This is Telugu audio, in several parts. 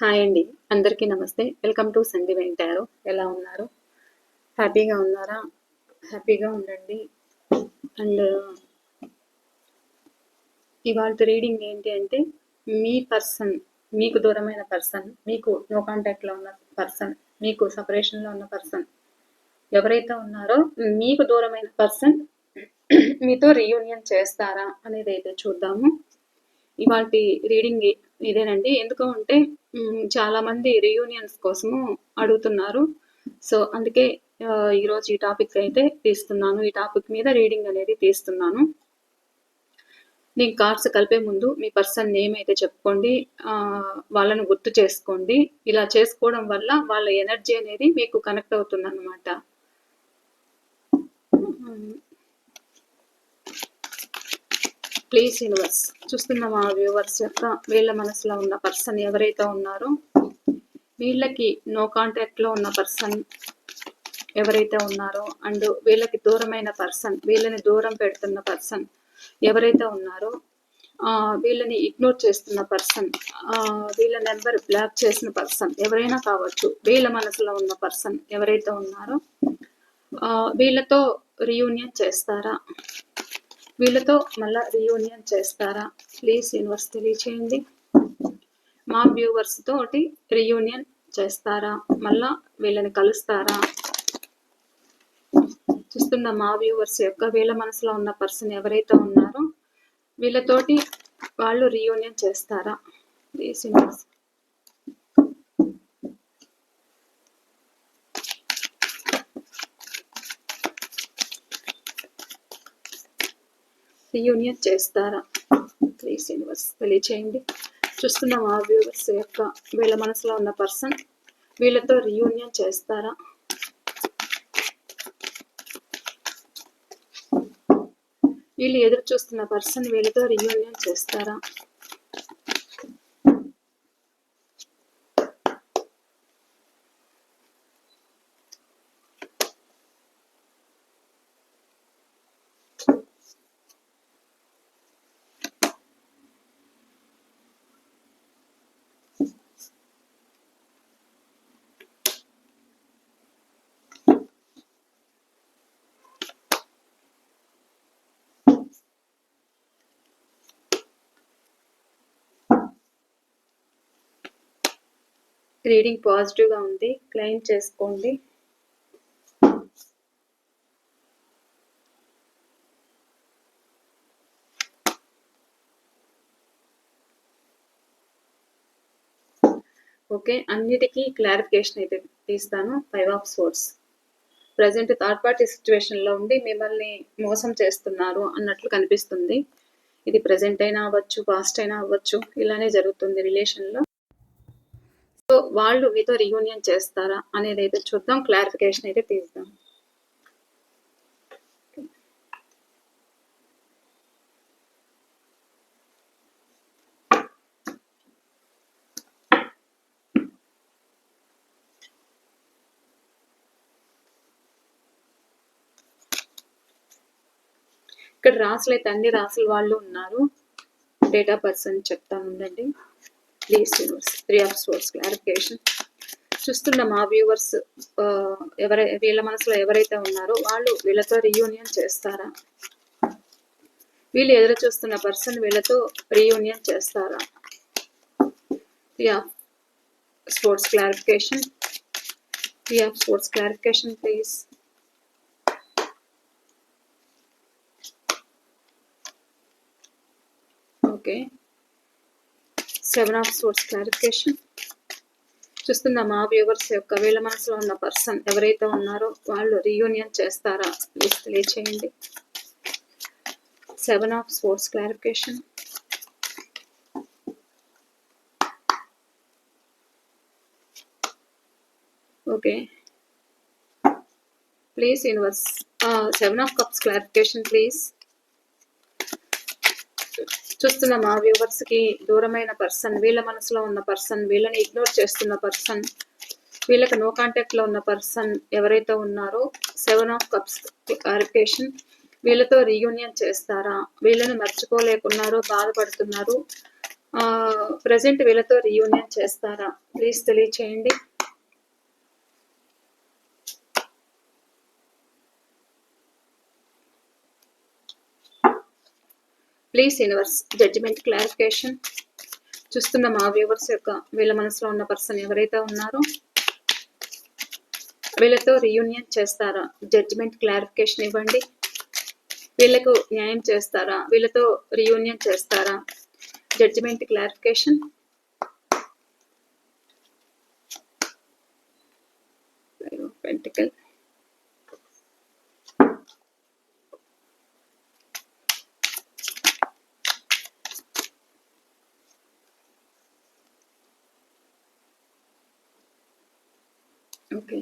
హాయ్ అండి. అందరికీ నమస్తే. వెల్కమ్ టు సంధి వెంటారు. ఎలా ఉన్నారు? హ్యాపీగా ఉన్నారా? హ్యాపీగా ఉండండి. అండ్ ఇవాళ రీడింగ్ ఏంటి అంటే మీ పర్సన్ మీకు దూరమైన పర్సన్ మీకు నో కాంటాక్ట్లో ఉన్న పర్సన్ మీకు సపరేషన్లో ఉన్న పర్సన్ ఎవరైతే ఉన్నారో మీకు దూరమైన పర్సన్ మీతో రీయూనియన్ చేస్తారా అనేది అయితే చూద్దాము. ఇవాళ రీడింగ్ ఇదేనండి. ఎందుకు అంటే చాలా మంది రీయూనియన్స్ కోసము అడుగుతున్నారు. సో అందుకే ఈరోజు ఈ టాపిక్ అయితే తీస్తున్నాను. ఈ టాపిక్ మీద రీడింగ్ అనేది తీస్తున్నాను. నేను కార్డ్స్ కలిపే ముందు మీ పర్సన్ నేమ్ అయితే చెప్పుకోండి. వాళ్ళని వాళ్ళను గుర్తు చేసుకోండి. ఇలా చేసుకోవడం వల్ల వాళ్ళ ఎనర్జీ అనేది మీకు కనెక్ట్ అవుతుంది అనమాట ప్లీజ్ యూనివర్స్ చూస్తున్న మా వ్యూవర్స్ యొక్క వీళ్ళ మనసులో ఉన్న పర్సన్ ఎవరైతే ఉన్నారో వీళ్ళకి నో కాంటాక్ట్లో ఉన్న పర్సన్ ఎవరైతే ఉన్నారో అండ్ వీళ్ళకి దూరమైన పర్సన్ వీళ్ళని దూరం పెడుతున్న పర్సన్ ఎవరైతే ఉన్నారో ఆ, వీళ్ళని ఇగ్నోర్ చేస్తున్న పర్సన్ వీళ్ళ నెంబర్ బ్లాక్ చేసిన పర్సన్ ఎవరైనా కావచ్చు వీళ్ళ మనసులో ఉన్న పర్సన్ ఎవరైతే ఉన్నారో ఆ, వీళ్ళతో రియూనియన్ చేస్తారా? వీళ్ళతో మళ్ళా రీయూనియన్ చేస్తారా? ప్లీజ్ యూనివర్స్ తెలియచేయండి. మా వ్యూవర్స్ తోటి రీయూనియన్ చేస్తారా? మళ్ళా వీళ్ళని కలుస్తారా? చూస్తున్న మా వ్యూవర్స్ యొక్క వీళ్ళ మనసులో ఉన్న పర్సన్ ఎవరైతే ఉన్నారో వీళ్ళతోటి వాళ్ళు రీయూనియన్ చేస్తారా? ప్లీజ్ యూనివర్స్ రీయూనియన్ చేస్తారా? త్రీ యూనివర్స్ తెలియచేయండి. చూస్తున్న మా వ్యూవర్స్ యొక్క వీళ్ళ మనసులో ఉన్న పర్సన్ వీళ్ళతో రీయూనియన్ చేస్తారా? వీళ్ళు ఎదురు చూస్తున్న పర్సన్ వీళ్ళతో రీయూనియన్ చేస్తారా? రీడింగ్ పాజిటివ్గా ఉంది. క్లెయిమ్ చేసుకోండి. ఓకే అన్నిటికీ క్లారిఫికేషన్ అయితే తీస్తాను. Five of source present third party సిచ్యువేషన్లో ఉండి మిమ్మల్ని మోసం చేస్తున్నారు అన్నట్లు కనిపిస్తుంది. ఇది ప్రజెంట్ అయినా అవ్వచ్చు పాస్ట్ అయినా అవ్వచ్చు ఇలానే జరుగుతుంది రిలేషన్లో వాళ్ళు మీతో రీయూనియన్ చేస్తారా అనేది అయితే చూద్దాం క్లారిఫికేషన్ అయితే తీద్దాం. ఇక్కడ రాసులు అయితే అన్ని రాసుల వాళ్ళు ఉన్నారు. డేటా పర్సన్ చెప్తా ఉండండి. Please universe three of source clarification చూస్తున్న మా వ్యూవర్స్ ఎవరై వీళ్ళ మనసులో ఎవరైతే ఉన్నారో వాళ్ళు వీళ్ళతో రీయూనియన్ చేస్తారా? వీళ్ళు ఎదురు చూస్తున్న పర్సన్ వీళ్ళతో రీయూనియన్ చేస్తారా? Yeah sports clarification yeah sports clarification please okay seven of source clarification చూస్తున్న మా వ్యూవర్స్ యొక్క వీళ్ళ మనసులో ఉన్న పర్సన్ ఎవరైతే ఉన్నారో వాళ్ళు రీయూనియన్ చేస్తారా? ప్లీజ్ తెలియచేయండి. Seven of sports clarification okay please universe seven of cups clarification please చూస్తున్న మా వ్యూవర్స్కి దూరమైన పర్సన్ వీళ్ళ మనసులో ఉన్న పర్సన్ వీళ్ళని ఇగ్నోర్ చేస్తున్న పర్సన్ వీళ్ళకి నో కాంటాక్ట్లో ఉన్న పర్సన్ ఎవరైతే ఉన్నారో సెవెన్ ఆఫ్ కప్స్ క్లారిఫికేషన్. వీళ్ళతో రీయూనియన్ చేస్తారా? వీళ్ళని మర్చిపోలేకున్నారు బాధపడుతున్నారు. ప్రజెంట్ వీళ్ళతో రీయూనియన్ చేస్తారా? ప్లీజ్ తెలియచేయండి. ప్లీజ్ యూనివర్స్ జడ్జిమెంట్ క్లారిఫికేషన్ చూస్తున్న మా వ్యూవర్స్ యొక్క వీళ్ళ మనసులో ఉన్న పర్సన్ ఎవరైతే ఉన్నారో వీళ్ళతో రీయూనియన్ చేస్తారా? జడ్జిమెంట్ క్లారిఫికేషన్ ఇవ్వండి. వీళ్ళకు న్యాయం చేస్తారా? వీళ్ళతో రీయూనియన్ చేస్తారా? Judgement clarification pentacle okay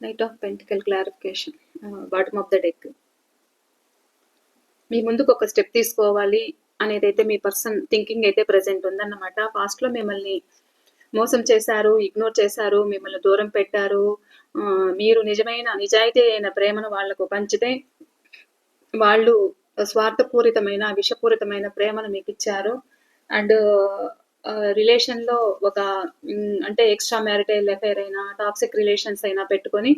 knight of pentacle clarification bottom of the deck మీ ముందుకు ఒక స్టెప్ తీసుకోవాలి అనేది అయితే మీ పర్సన్ థింకింగ్ అయితే ప్రజెంట్ ఉందన్నమాట. పాస్ట్లో మిమ్మల్ని మోసం చేశారు ఇగ్నోర్ చేశారు మిమ్మల్ని దూరం పెట్టారు. Uh, మీరు నిజమైన నిజాయితీ అయిన ప్రేమను వాళ్ళకు పంచితే వాళ్ళు స్వార్థపూరితమైన విషపూరితమైన ప్రేమను మీకు ఇచ్చారు. అండ్ రిలేషన్లో ఒక అంటే ఎక్స్ట్రా మ్యారిటైల్ అఫైర్ అయినా టాక్సిక్ రిలేషన్స్ అయినా పెట్టుకొని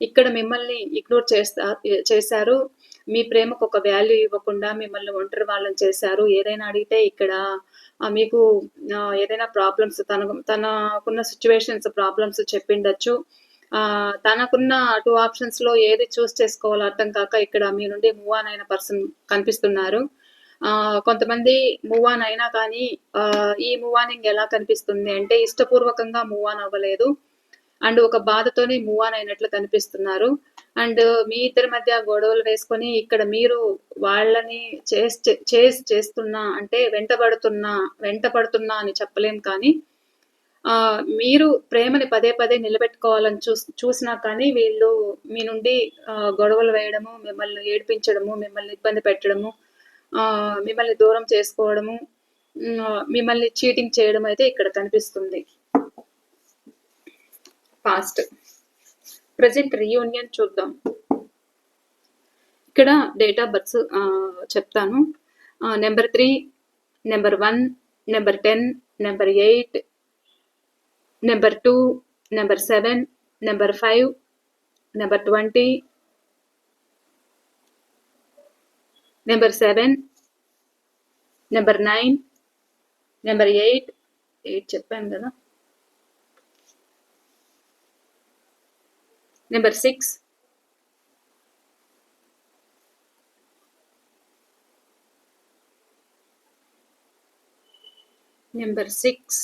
ఇక్కడ మిమ్మల్ని ఇగ్నోర్ చేస్తా చేశారు. మీ ప్రేమకు ఒక వాల్యూ ఇవ్వకుండా మిమ్మల్ని ఒంటరి వాళ్ళని చేశారు. ఏదైనా అడిగితే ఇక్కడ మీకు ఏదైనా ప్రాబ్లమ్స్ తన తనకున్న సిచ్యువేషన్స్ ప్రాబ్లమ్స్ చెప్పిండొచ్చు తనకున్న టూ ఆప్షన్స్లో ఏది చూస్ చేసుకోవాలో అర్థం కాక ఇక్కడ మీ నుండి మూవ్ ఆన్ అయిన పర్సన్ కనిపిస్తున్నారు. కొంతమంది మూవ్ ఆన్ అయినా కానీ ఈ మూవ్ ఆనింగ్ ఎలా కనిపిస్తుంది అంటే ఇష్టపూర్వకంగా మూవ్ ఆన్ అవ్వలేదు. అండ్ ఒక బాధతోనే మూవ్ ఆన్ అయినట్లు కనిపిస్తున్నారు. అండ్ మీ ఇద్దరి మధ్య గొడవలు వేసుకొని ఇక్కడ మీరు వాళ్ళని చేసి చేస్తున్నా అంటే వెంటబడుతున్నా వెంటపడుతున్నా అని చెప్పలేం కానీ మీరు ప్రేమని పదే పదే నిలబెట్టుకోవాలని చూ చూసినా కానీ వీళ్ళు మీ నుండి గొడవలు వేయడము మిమ్మల్ని ఏడిపించడము మిమ్మల్ని ఇబ్బంది పెట్టడము మిమ్మల్ని దూరం చేసుకోవడము మిమ్మల్ని చీటింగ్ చేయడం అయితే ఇక్కడ కనిపిస్తుంది. పాస్ట్ ప్రజెంట్ రీయూనియన్ చూద్దాం. ఇక్కడ డేట్ ఆఫ్ బర్త్స్ చెప్తాను. Number three number one number ten number eight number two number seven number five number twenty number seven number nine number eight eight చెప్పాను కదా. Number six number six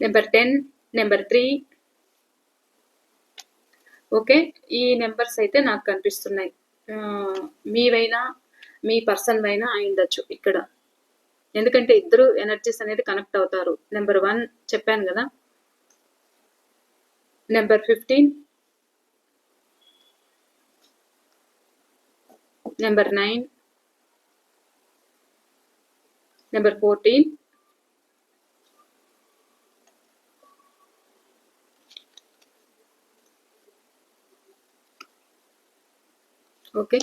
number ten number three okay ఈ నెంబర్స్ అయితే నాకు కనిపిస్తున్నాయి. మీవైనా మీ పర్సన్ అయినా అయిండొచ్చు ఇక్కడ. ఎందుకంటే ఇద్దరు ఎనర్జీస్ అనేది కనెక్ట్ అవుతారు. నెంబర్ వన్ చెప్పాను కదా. Number fifteen number nine number fourteen okay.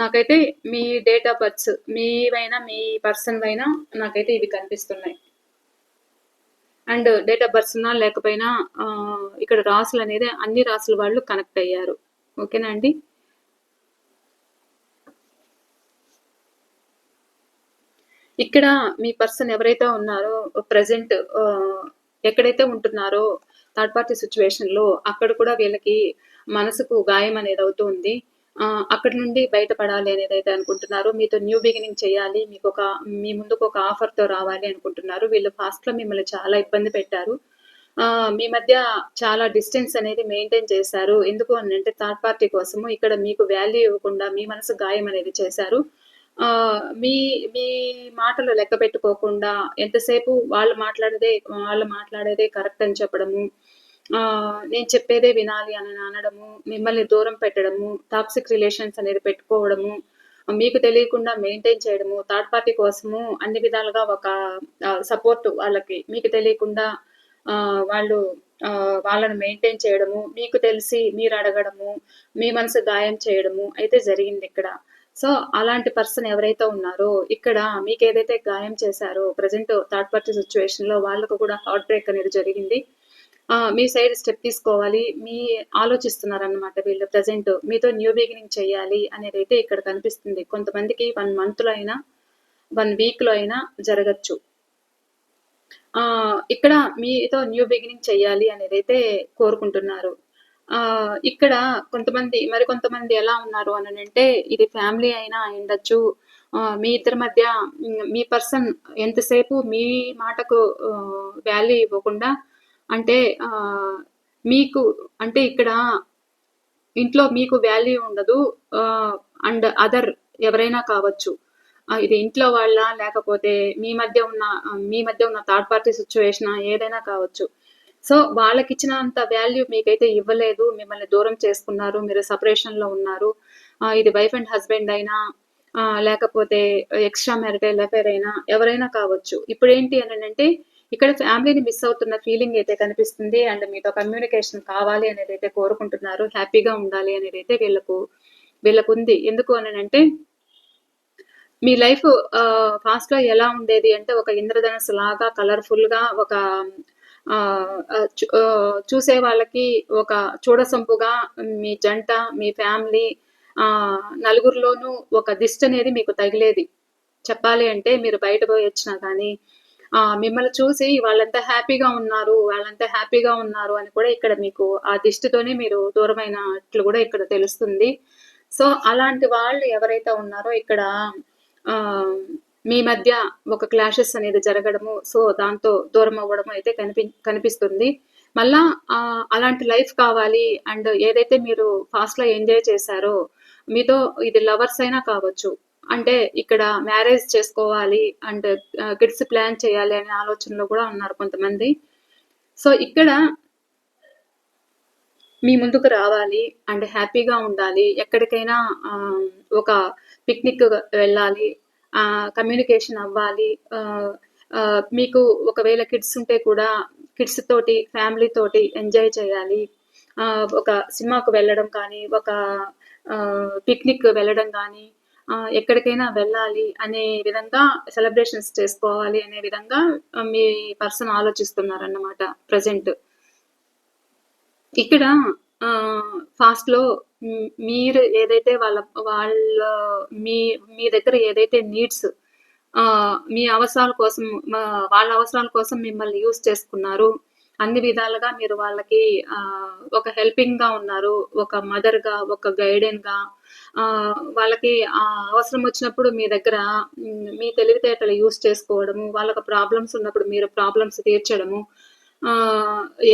నాకైతే మీ డేట్ ఆఫ్ బర్త్స్ మీవైనా మీ పర్సన్ అయినా నాకైతే ఇవి కనిపిస్తున్నాయి. అండ్ డేట్ ఆఫ్ బర్త్స్ ఉన్నా లేకపోయినా ఇక్కడ రాసులు అనేది అన్ని రాసుల వాళ్ళు కనెక్ట్ అయ్యారు. ఓకేనా అండి? ఇక్కడ మీ పర్సన్ ఎవరైతే ఉన్నారో ప్రజెంట్ ఎక్కడైతే ఉంటున్నారో థర్డ్ పార్టీ సిచ్యువేషన్లో అక్కడ కూడా వీళ్ళకి మనసుకు గాయం అనేది అవుతుంది అక్కడి నుండి బయటపడాలి అనేది అయితే అనుకుంటున్నారు. మీతో న్యూ బిగినింగ్ చేయాలి మీకు ఒక మీ ముందుకు ఒక ఆఫర్తో రావాలి అనుకుంటున్నారు. వీళ్ళు ఫాస్ట్లో మిమ్మల్ని చాలా ఇబ్బంది పెట్టారు. మీ మధ్య చాలా డిస్టెన్స్ అనేది మెయింటైన్ చేశారు. ఎందుకు అని అంటే థర్డ్ పార్టీ కోసము ఇక్కడ మీకు వాల్యూ ఇవ్వకుండా మీ మనసు గాయం అనేది చేశారు. మీ మీ మాటలు లెక్క పెట్టుకోకుండా ఎంతసేపు వాళ్ళు మాట్లాడేదే వాళ్ళు మాట్లాడేదే కరెక్ట్ అని చెప్పడము నేను చెప్పేదే వినాలి అని అనడము మిమ్మల్ని దూరం పెట్టడము టాక్సిక్ రిలేషన్స్ అనేది పెట్టుకోవడము మీకు తెలియకుండా మెయింటైన్ చేయడము థర్డ్ పార్టీ కోసము అన్ని విధాలుగా ఒక సపోర్ట్ వాళ్ళకి మీకు తెలియకుండా వాళ్ళు వాళ్ళను వాళ్ళని మెయింటైన్ చేయడము, మీకు తెలిసి మీరు అడగడము, మీ మనసు గాయం చేయడము అయితే జరిగింది ఇక్కడ సో, అలాంటి పర్సన్ ఎవరైతే ఉన్నారో, ఇక్కడ మీకు ఏదైతే గాయం చేశారో ప్రజెంట్ థర్డ్ పార్టీ సిచ్యువేషన్లో వాళ్ళకు కూడా హార్ట్ బ్రేక్ అనేది జరిగింది. మీ సైడ్ స్టెప్ తీసుకోవాలి. మీ ఆలోచిస్తున్నారనమాట వీళ్ళు ప్రజెంట్ మీతో న్యూ బిగినింగ్ చేయాలి అనేది అయితే ఇక్కడ కనిపిస్తుంది. కొంతమందికి వన్ మంత్‌లో అయినా, వన్ వీక్‌లో అయినా జరగచ్చు. ఇక్కడ మీతో న్యూ బిగినింగ్ చేయాలి అనేది అయితే కోరుకుంటున్నారు. ఇక్కడ కొంతమంది మరి కొంతమంది ఎలా ఉన్నారు అని అంటే ఇది ఫ్యామిలీ అయినా ఉండొచ్చు మీ ఇద్దరి మధ్య మీ పర్సన్ ఎంతసేపు మీ మాటకు వ్యాల్యూ వాల్యూ ఇవ్వకుండా అంటే మీకు అంటే ఇక్కడ ఇంట్లో మీకు వాల్యూ ఉండదు. అండ్ అదర్ ఎవరైనా కావచ్చు. ఇది ఇంట్లో వాళ్ళ లేకపోతే మీ మధ్య ఉన్న మీ మధ్య ఉన్న థర్డ్ పార్టీ సిచ్యువేషన్ ఏదైనా కావచ్చు. సో, వాళ్ళకి ఇచ్చినంత వాల్యూ మీకైతే ఇవ్వలేదు. మిమ్మల్ని దూరం చేసుకున్నారు. మీరు సపరేషన్లో ఉన్నారు. ఇది వైఫ్ అండ్ హస్బెండ్ అయినా లేకపోతే ఎక్స్‌ట్రా మ్యారిటైల్ అఫైర్ అయినా ఎవరైనా కావచ్చు. ఇప్పుడు ఏంటి అని అంటే ఇక్కడ ఫ్యామిలీని మిస్ అవుతున్న ఫీలింగ్ అయితే కనిపిస్తుంది. అండ్ మీతో కమ్యూనికేషన్ కావాలి అనేది అయితే కోరుకుంటున్నారు. హ్యాపీగా ఉండాలి అనేది అయితే వీళ్ళకు వీళ్ళకుంది. ఎందుకు అని అంటే మీ లైఫ్ ఫాస్ట్గా ఎలా ఉండేది అంటే, ఒక ఇంద్రధనుస్సులాగా కలర్‌ఫుల్‌గా ఒక ఆహ్, ఆహ్, చూసే వాళ్ళకి ఒక చూడసొంపుగా మీ జంట, మీ ఫ్యామిలీ ఆ నలుగురిలోనూ ఒక దిష్టనేది మీకు తగిలేది. చెప్పాలి అంటే మీరు బయట పోయి వచ్చినా కానీ మిమ్మల్ని చూసి వాళ్ళంతా హ్యాపీగా ఉన్నారు, వాళ్ళంతా హ్యాపీగా ఉన్నారు అని కూడా ఇక్కడ మీకు ఆ దిష్టితోనే మీరు దూరమైనట్లు కూడా ఇక్కడ తెలుస్తుంది. సో, అలాంటి వాళ్ళు ఎవరైతే ఉన్నారో ఇక్కడ మీ మధ్య ఒక క్లాషెస్ అనేది జరగడము. సో, దాంతో దూరం అవ్వడం అయితే కనిపి కనిపిస్తుంది. మళ్ళా అలాంటి లైఫ్ కావాలి అండ్ ఏదైతే మీరు పాస్ట్‌లో ఎంజాయ్ చేశారో, మీతో ఇది లవర్స్ అయినా కావచ్చు. అంటే ఇక్కడ మ్యారేజ్ చేసుకోవాలి అండ్ కిడ్స్ ప్లాన్ చేయాలి అనే ఆలోచనలో కూడా ఉన్నారు కొంతమంది. సో, ఇక్కడ మీ ముందుకు రావాలి అండ్ హ్యాపీగా ఉండాలి. ఎక్కడికైనా um, ఒక పిక్నిక్ వెళ్ళాలి. కమ్యూనికేషన్ అవ్వాలి. మీకు ఒకవేళ కిడ్స్ ఉంటే కూడా కిడ్స్ తోటి, ఫ్యామిలీ తోటి ఎంజాయ్ చేయాలి. ఒక సినిమాకు వెళ్ళడం కానీ, ఒక పిక్నిక్ వెళ్ళడం కానీ ఎక్కడికైనా వెళ్ళాలి అనే విధంగా సెలబ్రేషన్స్ చేసుకోవాలి అనే విధంగా మీ పర్సన్ ఆలోచిస్తున్నారన్నమాట ప్రజెంట్ ఇక్కడ ఫాస్ట్లో మీరు ఏదైతే వాళ్ళ వాళ్ళ మీ మీ దగ్గర ఏదైతే నీడ్స్ మీ అవసరాల కోసం వాళ్ళ అవసరాల కోసం మిమ్మల్ని యూజ్ చేసుకున్నారు. అన్ని విధాలుగా మీరు వాళ్ళకి ఒక హెల్పింగ్గా ఉన్నారు. ఒక మదర్గా ఒక గైడెన్గా వాళ్ళకి అవసరం వచ్చినప్పుడు మీ దగ్గర మీ తెలివితేటలు యూస్ చేసుకోవడము, వాళ్ళకి ప్రాబ్లమ్స్ ఉన్నప్పుడు మీరు ప్రాబ్లమ్స్ తీర్చడము.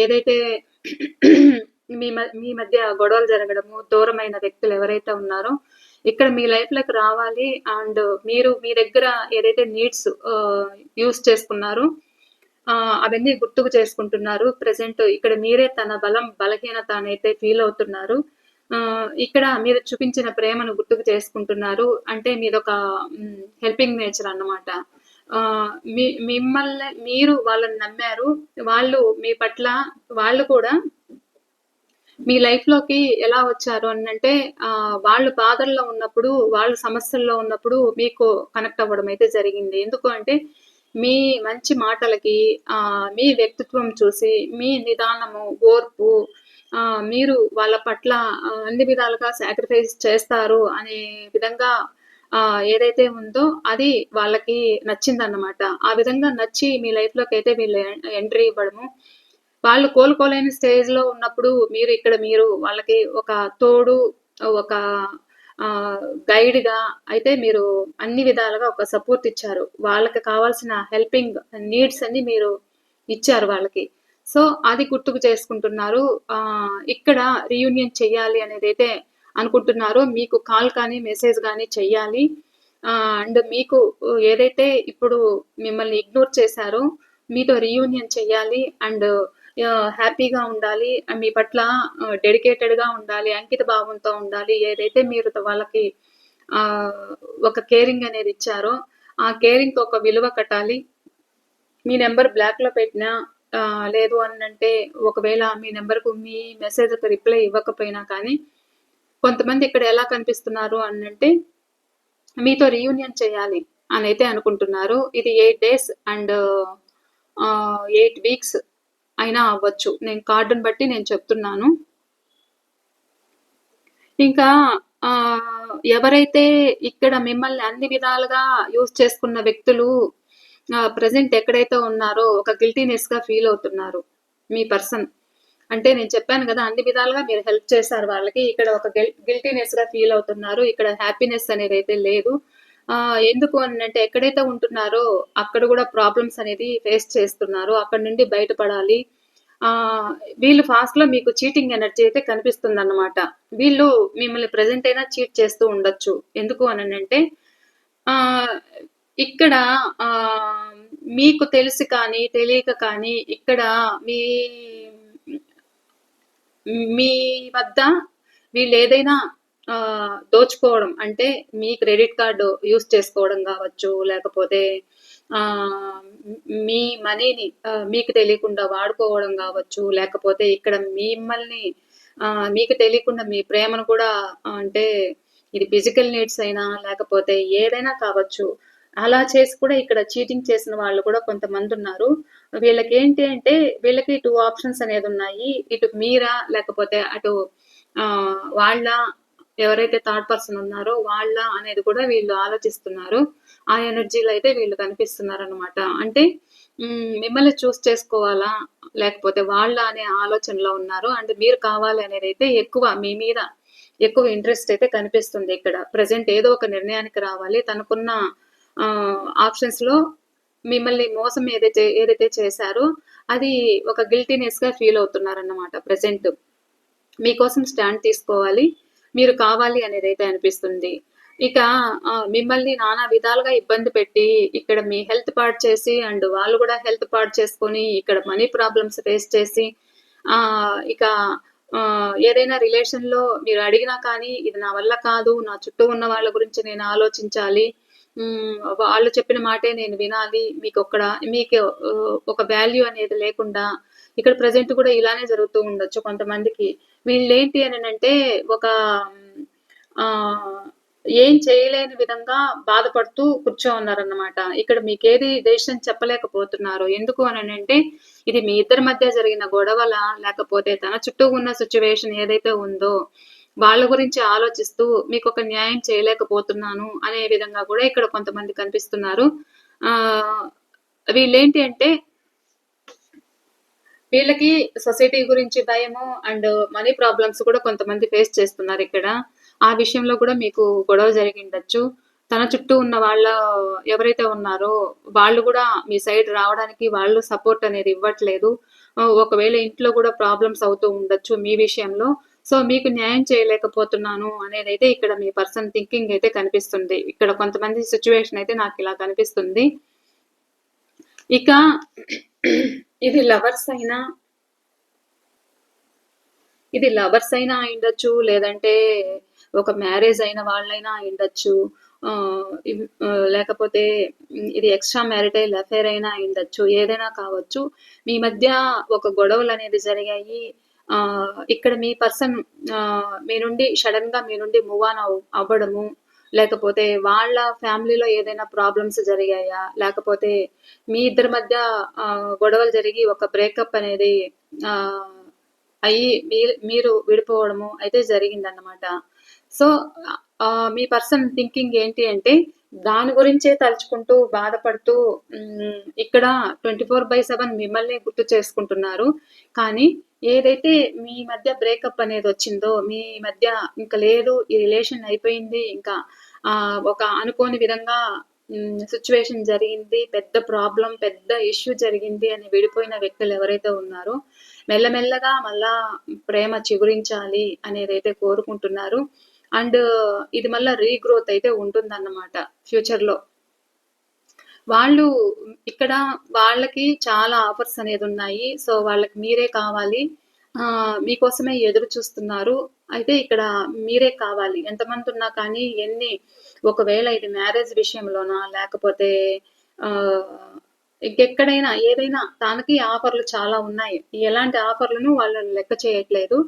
ఏదైతే మీ మీ మధ్య గొడవలు జరగడము, దూరమైన వ్యక్తులు ఎవరైతే ఉన్నారో, ఇక్కడ మీ లైఫ్‌లోకి రావాలి అండ్ మీరు మీ దగ్గర ఏదైతే నీడ్స్ యూస్ చేసుకున్నారో అవన్నీ గుర్తుకు చేసుకుంటున్నారు. ప్రజెంట్ ఇక్కడ మీరే తన బలం, బలహీనత అనైతే ఫీల్ అవుతున్నారు. ఇక్కడ మీరు చూపించిన ప్రేమను గుర్తుకు చేసుకుంటున్నారు. అంటే మీదొక హెల్పింగ్ నేచర్ అన్నమాట. మీ మిమ్మల్ని మీరు వాళ్ళని నమ్మారు. వాళ్ళు మీ పట్ల వాళ్ళు కూడా మీ లైఫ్‌లోకి ఎలా వచ్చారు అనంటే ఆహ్, వాళ్ళు బాధల్లో ఉన్నప్పుడు, వాళ్ళు సమస్యల్లో ఉన్నప్పుడు మీకు కనెక్ట్ అవ్వడం అయితే జరిగింది. ఎందుకు అంటే మీ మంచి మాటలకి మీ వ్యక్తిత్వం చూసి, మీ నిదానము, ఓర్పు మీరు వాళ్ళ పట్ల అన్ని విధాలుగా సాక్రిఫైస్ చేస్తారు అనే విధంగా ఏదైతే ఉందో అది వాళ్ళకి నచ్చిందన్నమాట. ఆ విధంగా నచ్చి మీ లైఫ్‌లోకైతే వీళ్ళు ఎంట్రీ ఇవ్వడము. వాళ్ళు కోలుకోలేని స్టేజ్‌లో ఉన్నప్పుడు మీరు ఇక్కడ మీరు వాళ్ళకి ఒక తోడు, ఒక గైడ్‌గా అయితే మీరు అన్ని విధాలుగా ఒక సపోర్ట్ ఇచ్చారు. వాళ్ళకి కావాల్సిన హెల్పింగ్ నీడ్స్ అన్ని మీరు ఇచ్చారు వాళ్ళకి. సో, అది గుర్తుకు చేసుకుంటున్నారు. ఇక్కడ రీయూనియన్ చెయ్యాలి అయితే అనుకుంటున్నారో మీకు కాల్ కానీ, మెసేజ్ కానీ చెయ్యాలి. అండ్ మీకు ఏదైతే ఇప్పుడు మిమ్మల్ని ఇగ్నోర్ చేశారో మీతో రీయూనియన్ చెయ్యాలి అండ్ హ్యాపీగా ఉండాలి. మీ పట్ల డెడికేటెడ్‌గా ఉండాలి. అంకిత భావంతో ఉండాలి. ఏదైతే మీరు వాళ్ళకి ఒక కేరింగ్ అనేది ఇచ్చారో, ఆ కేరింగ్‌కి ఒక విలువ కట్టాలి. మీ నెంబర్ బ్లాక్‌లో పెట్టినా లేదు అని అంటే ఒకవేళ మీ నెంబర్కు మీ మెసేజ్కి రిప్లై ఇవ్వకపోయినా కానీ కొంతమంది ఇక్కడ ఎలా కనిపిస్తున్నారు అనంటే మీతో రీయూనియన్ చేయాలి అని అయితే అనుకుంటున్నారు. ఇది eight days and eight weeks అయినా అవ్వచ్చు. నేను కార్డుని బట్టి నేను చెప్తున్నాను. ఇంకా ఆ ఎవరైతే ఇక్కడ మిమ్మల్ని అన్ని విధాలుగా యూజ్ చేసుకున్న వ్యక్తులు ప్రజెంట్ ఎక్కడైతే ఉన్నారో ఒక గిల్టీనెస్గా ఫీల్ అవుతున్నారు మీ పర్సన్ అంటే నేను చెప్పాను కదా అన్ని విధాలుగా మీరు హెల్ప్ చేశారు వాళ్ళకి. ఇక్కడ ఒక గిల్టీనెస్గా ఫీల్ అవుతున్నారు. ఇక్కడ హ్యాపీనెస్ అనేది అయితే లేదు. ఎందుకు అని అంటే ఎక్కడైతే ఉంటున్నారో అక్కడ కూడా ప్రాబ్లమ్స్ అనేది ఫేస్ చేస్తున్నారు. అక్కడ నుండి బయటపడాలి. వీళ్ళు ఫాస్ట్లో మీకు చీటింగ్ ఎనర్జీ అయితే కనిపిస్తుంది అన్నమాట వీళ్ళు మిమ్మల్ని ప్రజెంట్ అయినా చీట్ చేస్తూ ఉండొచ్చు. ఎందుకు అని అంటే ఇక్కడ ఆ మీకు తెలిసి కానీ తెలియక కానీ ఇక్కడ మీ మీ వద్ద వీళ్ళు ఏదైనా దోచుకోవడం అంటే మీ క్రెడిట్ కార్డు యూస్ చేసుకోవడం కావచ్చు లేకపోతే మీ మనీని మీకు తెలియకుండా వాడుకోవడం కావచ్చు లేకపోతే ఇక్కడ మిమ్మల్ని మీకు తెలియకుండా మీ ప్రేమను కూడా అంటే ఇది ఫిజికల్ నీడ్స్ అయినా లేకపోతే ఏదైనా కావచ్చు అలా చేసి కూడా ఇక్కడ చీటింగ్ చేసిన వాళ్ళు కూడా కొంతమంది ఉన్నారు. వీళ్ళకి ఏంటి అంటే వీళ్ళకి టూ ఆప్షన్స్ అనేది ఉన్నాయి. ఇటు మీరా లేకపోతే అటు వాళ్ళ ఎవరైతే థర్డ్ పర్సన్ ఉన్నారో వాళ్ళ అనేది కూడా వీళ్ళు ఆలోచిస్తున్నారు. ఆ ఎనర్జీలో అయితే వీళ్ళు కనిపిస్తున్నారు అనమాట అంటే మిమ్మల్ని చూస్ చేసుకోవాలా? లేకపోతే వాళ్ళ అనే ఆలోచనలో ఉన్నారు. అంటే మీరు కావాలి అనేది అయితే ఎక్కువ మీ మీద ఎక్కువ ఇంట్రెస్ట్ అయితే కనిపిస్తుంది ఇక్కడ. ప్రజెంట్ ఏదో ఒక నిర్ణయానికి రావాలి. తనకున్న ఆప్షన్స్లో మిమ్మల్ని మోసం ఏదైతే ఏదైతే చేశారో అది ఒక గిల్టీనెస్గా ఫీల్ అవుతున్నారన్నమాట ప్రజెంట్ మీకోసం స్టాండ్ తీసుకోవాలి మీరు కావాలి అనేది అయితే అనిపిస్తుంది. ఇక మిమ్మల్ని నానా విధాలుగా ఇబ్బంది పెట్టి ఇక్కడ మీ హెల్త్ పాడు చేసి అండ్ వాళ్ళు కూడా హెల్త్ పాడు చేసుకొని ఇక్కడ మనీ ప్రాబ్లమ్స్ ఫేస్ చేసి ఆ ఇక ఏదైనా రిలేషన్లో మీరు అడిగినా కానీ ఇది నా వల్ల కాదు నా చుట్టూ ఉన్న వాళ్ళ గురించి నేను ఆలోచించాలి వాళ్ళు చెప్పిన మాటే నేను వినాలి. మీకు ఒక్కడ మీకు ఒక వాల్యూ అనేది లేకుండా ఇక్కడ ప్రజెంట్ కూడా ఇలానే జరుగుతూ ఉండొచ్చు కొంతమందికి. వీళ్ళు ఏంటి అని అంటే ఒక ఆ ఏం చేయలేని విధంగా బాధపడుతూ కూర్చో ఉన్నారన్నమాట. ఇక్కడ మీకేది దేశం డెసిషన్ చెప్పలేకపోతున్నారు. ఎందుకు అని అంటే ఇది మీ ఇద్దరి మధ్య జరిగిన గొడవల లేకపోతే తన చుట్టూ ఉన్న సిచ్యువేషన్ ఏదైతే ఉందో వాళ్ళ గురించి ఆలోచిస్తూ మీకు ఒక న్యాయం చేయలేకపోతున్నాను అనే విధంగా కూడా ఇక్కడ కొంతమంది కనిపిస్తున్నారు. ఆ వీళ్ళేంటి అంటే వీళ్ళకి సొసైటీ గురించి భయము అండ్ మనీ ప్రాబ్లమ్స్ కూడా కొంతమంది ఫేస్ చేస్తున్నారు ఇక్కడ. ఆ విషయంలో కూడా మీకు గొడవ జరిగిండొచ్చు. తన చుట్టూ ఉన్న వాళ్ళ ఎవరైతే ఉన్నారో వాళ్ళు కూడా మీ సైడ్ రావడానికి వాళ్ళు సపోర్ట్ అనేది ఇవ్వట్లేదు. ఒకవేళ ఇంట్లో కూడా ప్రాబ్లమ్స్ అవుతూ ఉండొచ్చు మీ విషయంలో. సో మీకు న్యాయం చేయలేకపోతున్నాను అనేది అయితే ఇక్కడ మీ పర్సన్ థింకింగ్ అయితే కనిపిస్తుంది. ఇక్కడ కొంతమంది సిచ్యువేషన్ అయితే నాకు ఇలా కనిపిస్తుంది. ఇక ఇది లవర్స్ అయినా ఇది లవర్స్ అయినా అయిండొచ్చు లేదంటే ఒక మ్యారేజ్ అయిన వాళ్ళైనా అయిండొచ్చు లేకపోతే ఇది ఎక్స్ట్రా మ్యారిటైల్ అఫేర్ అయినా అయిండొచ్చు ఏదైనా కావచ్చు. మీ మధ్య ఒక గొడవలు అనేది జరిగాయి ఇక్కడ మీ పర్సన్ మీ నుండి సడన్గా మీ నుండి మూవ్ ఆన్ అవ్వడము లేకపోతే వాళ్ళ ఫ్యామిలీలో ఏదైనా ప్రాబ్లమ్స్ జరిగాయా? లేకపోతే మీ ఇద్దరి మధ్య గొడవలు జరిగి ఒక బ్రేకప్ అనేది అయ్యి మీరు విడిపోవడము అయితే జరిగిందన్నమాట. సో మీ పర్సన్ థింకింగ్ ఏంటి అంటే దాని గురించే తలుచుకుంటూ బాధపడుతూ ఇక్కడ ట్వంటీ ఫోర్ బై సెవెన్ మిమ్మల్ని గుర్తు చేసుకుంటున్నారు. కానీ ఏదైతే మీ మధ్య బ్రేకప్ అనేది వచ్చిందో మీ మధ్య ఇంకా లేదు ఈ రిలేషన్ అయిపోయింది ఇంకా ఆ ఒక అనుకోని విధంగా సిచ్యువేషన్ జరిగింది పెద్ద ప్రాబ్లం పెద్ద ఇష్యూ జరిగింది అని విడిపోయిన వ్యక్తులు ఎవరైతే ఉన్నారో మెల్లమెల్లగా మళ్ళా ప్రేమ చిగురించాలి అనేది అయితే కోరుకుంటున్నారు. అండ్ ఇది మళ్ళీ రీగ్రోత్ అయితే ఉంటుందన్నమాట ఫ్యూచర్లో వాళ్ళు ఇక్కడ వాళ్ళకి చాలా ఆఫర్స్ అనేది ఉన్నాయి. సో వాళ్ళకి మీరే కావాలి. మీకోసమే ఎదురు చూస్తున్నారు. అయితే ఇక్కడ మీరే కావాలి. ఎంతమంది ఉన్నా కానీ ఎన్ని ఒకవేళ ఇది మ్యారేజ్ విషయంలోనా లేకపోతే ఇంకెక్కడైనా ఏదైనా తనకి ఆఫర్లు చాలా ఉన్నాయి. ఎలాంటి ఆఫర్లను వాళ్ళు లెక్క చేయట్లేదు.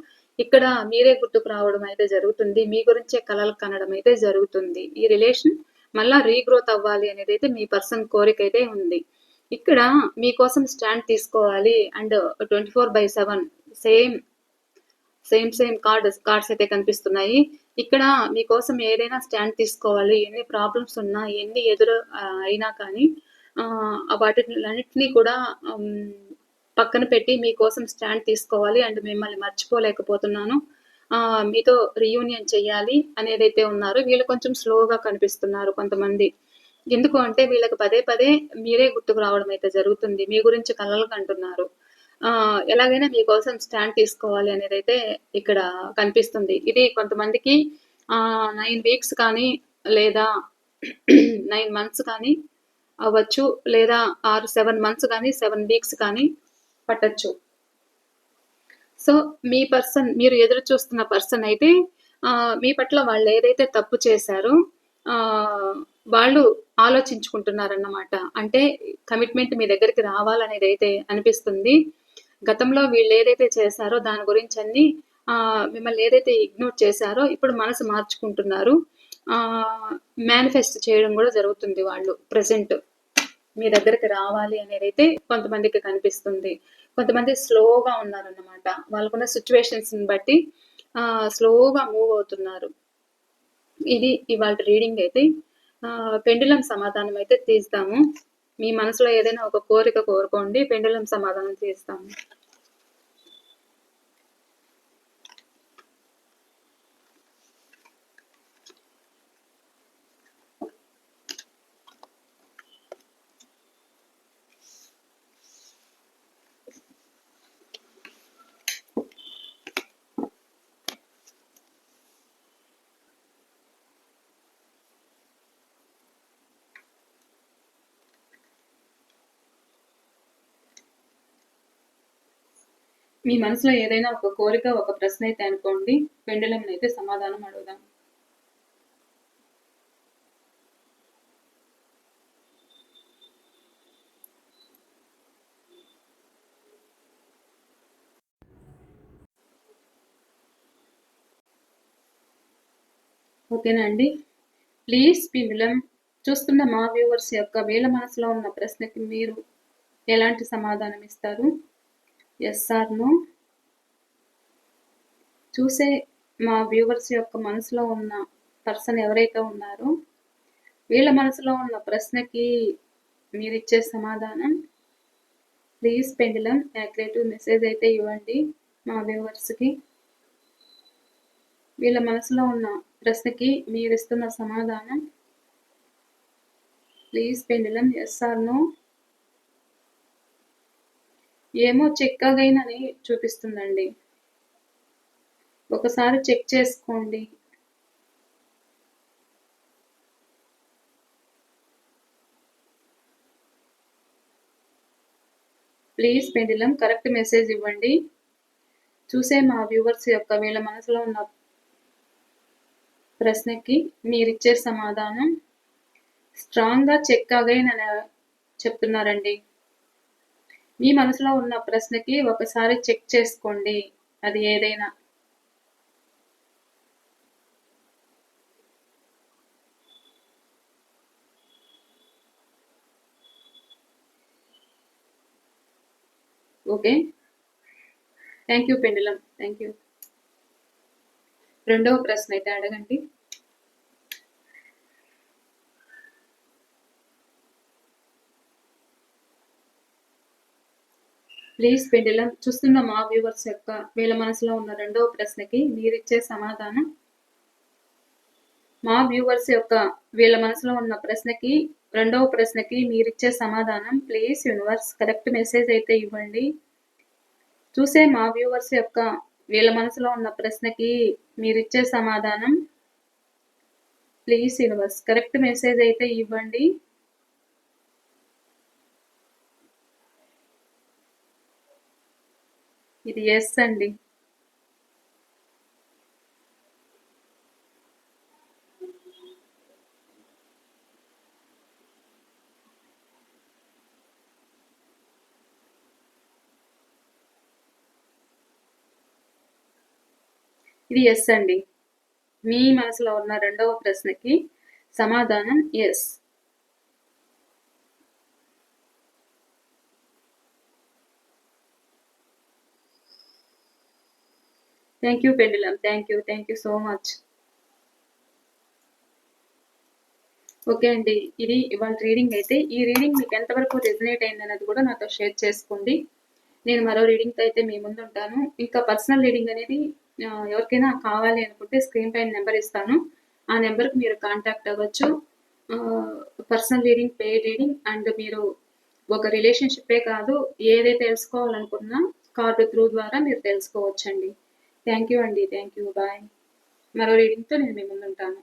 ఇక్కడ మీరే గుర్తుకు రావడం అయితే జరుగుతుంది. మీ గురించే కలలు కనడం అయితే జరుగుతుంది. ఈ రిలేషన్ మళ్ళా రీగ్రోత్ అవ్వాలి అనేది అయితే మీ పర్సన్ కోరిక అయితే ఉంది. ఇక్కడ మీకోసం స్టాండ్ తీసుకోవాలి and twenty four by seven same same same card cards అయితే కనిపిస్తున్నాయి. ఇక్కడ మీకోసం ఏదైనా స్టాండ్ తీసుకోవాలి. ఎన్ని ప్రాబ్లమ్స్ ఉన్నా ఎన్ని ఎదురు అయినా కానీ వాటిని వాటిలన్నిటినీ కూడా పక్కన పెట్టి మీకోసం స్టాండ్ తీసుకోవాలి అండ్ మిమ్మల్ని మర్చిపోలేకపోతున్నాను. మీతో రీయూనియన్ చేయాలి అనేది అయితే ఉన్నారు. వీళ్ళు కొంచెం స్లోగా కనిపిస్తున్నారు కొంతమంది. ఎందుకు అంటే వీళ్ళకి పదే పదే మీరే గుర్తుకు రావడం అయితే జరుగుతుంది. మీ గురించి కలలు కంటున్నారు. ఆ, ఎలాగైనా మీకోసం స్టాండ్ తీసుకోవాలి అనేది అయితే ఇక్కడ కనిపిస్తుంది. ఇది కొంతమందికి నైన్ వీక్స్ కానీ లేదా నైన్ మంత్స్ కానీ అవ్వచ్చు లేదా ఆరు సెవెన్ మంత్స్ కానీ సెవెన్ వీక్స్ కానీ పట్టచ్చు. సో మీ పర్సన్ మీరు ఎదురు చూస్తున్న పర్సన్ అయితే మీ పట్ల వాళ్ళు ఏదైతే తప్పు చేశారో ఆ, వాళ్ళు ఆలోచించుకుంటున్నారన్నమాట. అంటే కమిట్మెంట్ మీ దగ్గరికి రావాలనేది అయితే అనిపిస్తుంది. గతంలో వీళ్ళు ఏదైతే చేశారో దాని గురించి అన్ని ఆ, మిమ్మల్ని ఏదైతే ఇగ్నోర్ చేశారో ఇప్పుడు మనసు మార్చుకుంటున్నారు. మేనిఫెస్ట్ చేయడం కూడా జరుగుతుంది వాళ్ళు ప్రజెంట్ మీ దగ్గరికి రావాలి అనేది అయితే కొంతమందికి కనిపిస్తుంది. కొంతమంది స్లోగా ఉన్నారన్నమాట. వాళ్ళకున్న సిచ్యువేషన్స్ని బట్టి స్లోగా మూవ్ అవుతున్నారు. ఇది ఇవాళ రీడింగ్ అయితే. పెండులం సమాధానం అయితే తీస్తాము. మీ మనసులో ఏదైనా ఒక కోరిక కోరుకోండి పెండులం సమాధానం తీస్తాము. మీ మనసులో ఏదైనా ఒక కోరిక ఒక ప్రశ్న అయితే అనుకోండి పెండులం అయితే సమాధానం అడుగుదాం. ఓకేనా అండి? ప్లీజ్ పిమిలం చూస్తున్న మా వ్యూవర్స్ యొక్క వీళ్ళ మనసులో ఉన్న ప్రశ్నకి మీరు ఎలాంటి సమాధానం ఇస్తారు? ఎస్ఆర్ను నో చూసే మా వ్యూవర్స్ యొక్క మనసులో ఉన్న పర్సన్ ఎవరైతే ఉన్నారో వీళ్ళ మనసులో ఉన్న ప్రశ్నకి మీరు ఇచ్చే సమాధానం ప్లీజ్ పెండిలం యాక్రేటివ్ మెసేజ్ అయితే ఇవ్వండి మా వ్యూవర్స్కి. వీళ్ళ మనసులో ఉన్న ప్రశ్నకి మీరు ఇస్తున్న సమాధానం ప్లీజ్ పెండిలం ఎస్ఆర్ను నో ఏమో చెక్ అగైన్ అని చూపిస్తుందండి. ఒకసారి చెక్ చేసుకోండి. ప్లీజ్ పెండిలం కరెక్ట్ మెసేజ్ ఇవ్వండి. చూసే మా వ్యూవర్స్ యొక్క వీళ్ళ మనసులో ఉన్న ప్రశ్నకి మీరిచ్చే సమాధానం స్ట్రాంగ్గా చెక్ అగైన్ అని చెప్తున్నారండి. మీ మనసులో ఉన్న ప్రశ్నకి ఒకసారి చెక్ చేసుకోండి. అది ఏదైనా. Okay. Thank you pendulum. Thank you రెండవ ప్రశ్న అయితే అడగండి. ప్లీజ్ పెండిలం చూస్తున్న మా వ్యూవర్స్ యొక్క వీళ్ళ మనసులో ఉన్న రెండవ ప్రశ్నకి మీరిచ్చే సమాధానం? మా వ్యూవర్స్ యొక్క వీళ్ళ మనసులో ఉన్న ప్రశ్నకి రెండవ ప్రశ్నకి మీరిచ్చే సమాధానం ప్లీజ్ యూనివర్స్ కరెక్ట్ మెసేజ్ అయితే ఇవ్వండి. చూసే మా వ్యూవర్స్ యొక్క వీళ్ళ మనసులో ఉన్న ప్రశ్నకి మీరిచ్చే సమాధానం ప్లీజ్ యూనివర్స్ కరెక్ట్ మెసేజ్ అయితే ఇవ్వండి. ఇది ఎస్ అండి ఇది ఎస్ అండి మీ మనసులో ఉన్న రెండవ ప్రశ్నకి సమాధానం yes. Thank you pendulum thank you thank you so much okay అండి. ఇది ఇవాళ రీడింగ్ అయితే ఈ రీడింగ్ మీకు ఎంతవరకు రెజినేట్ అయింది అనేది కూడా నాతో షేర్ చేసుకోండి. నేను మరో రీడింగ్తో అయితే మీ ముందు ఉంటాను. ఇంకా పర్సనల్ రీడింగ్ అనేది ఎవరికైనా కావాలి అనుకుంటే స్క్రీన్ పైన నెంబర్ ఇస్తాను. ఆ నెంబర్కి మీరు కాంటాక్ట్ అవ్వచ్చు. Personal reading pay reading and మీరు ఒక రిలేషన్షిప్పే కాదు ఏదైతే తెలుసుకోవాలనుకున్నా కార్డు త్రూ ద్వారా మీరు తెలుసుకోవచ్చండి. థ్యాంక్ యూ అండి థ్యాంక్ యూ బాయ్ మరో రీడింగ్తో నేను మీ ముందు ఉంటాను